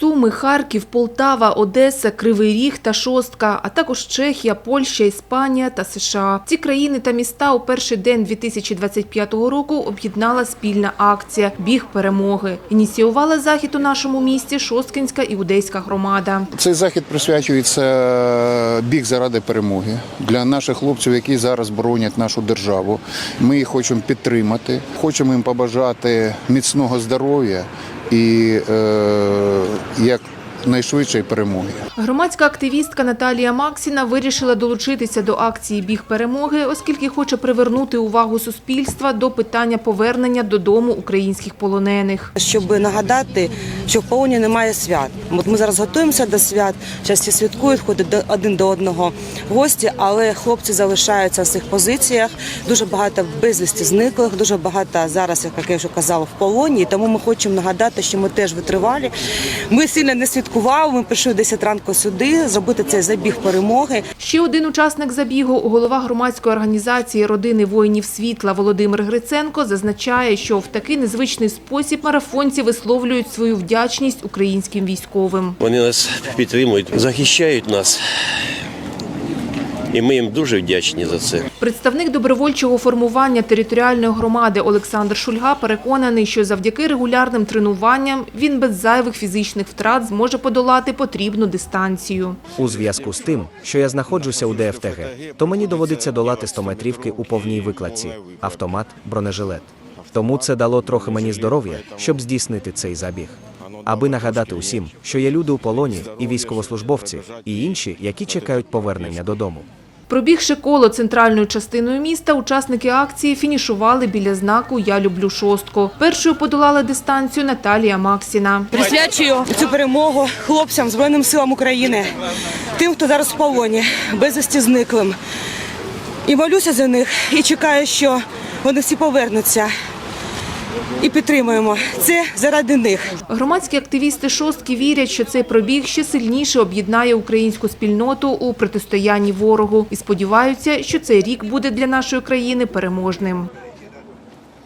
Суми, Харків, Полтава, Одеса, Кривий Ріг та Шостка, а також Чехія, Польща, Іспанія та США. Ці країни та міста у перший день 2025 року об'єднала спільна акція «Біг перемоги». Ініціювала захід у нашому місті Шосткинська іудейська громада. Цей захід присвячується біг заради перемоги для наших хлопців, які зараз боронять нашу державу. Ми їх хочемо підтримати, хочемо їм побажати міцного здоров'я і е, як найшвидшої перемоги. Громадська активістка Наталія Максіна вирішила долучитися до акції «Біг перемоги», оскільки хоче привернути увагу суспільства до питання повернення додому українських полонених. щоб нагадати, що в полоні немає свят. От ми зараз готуємося до свят, зараз всі святкують, ходять до- один до одного гості, але хлопці залишаються в цих позиціях. Дуже багато безвісті зниклих, дуже багато зараз, як я вже казала, в полоні. Тому ми хочемо нагадати, що ми теж витривалі. Ми сильно не святкували. Ми прийшли в 10 ранку сюди, зробити цей забіг перемоги. Ще один учасник забігу, голова громадської організації родини воїнів світла Володимир Гриценко, зазначає, що в такий незвичний спосіб марафонці висловлюють свою вдячність українським військовим. Вони нас підтримують, захищають нас. І ми їм дуже вдячні за це. Представник добровольчого формування територіальної громади Олександр Шульга переконаний, що завдяки регулярним тренуванням він без зайвих фізичних втрат зможе подолати потрібну дистанцію. У зв'язку з тим, що я знаходжуся у ДФТГ, то мені доводиться долати 100-метрівки у повній викладці, автомат, бронежилет. Тому це дало трохи мені здоров'я, щоб здійснити цей забіг. Аби нагадати усім, що є люди у полоні, і військовослужбовці, і інші, які чекають повернення додому. Пробігши коло центральною частиною міста, учасники акції фінішували біля знаку «Я люблю шостку». Першою подолала дистанцію Наталія Максіна. Присвячую цю перемогу хлопцям Збройним силам України, тим, хто зараз в полоні, безвісті зниклим. І молюся за них, і чекаю, що вони всі повернуться. І підтримуємо це заради них. Громадські активісти шостки вірять, що цей пробіг ще сильніше об'єднає українську спільноту у протистоянні ворогу і сподіваються, що цей рік буде для нашої країни переможним.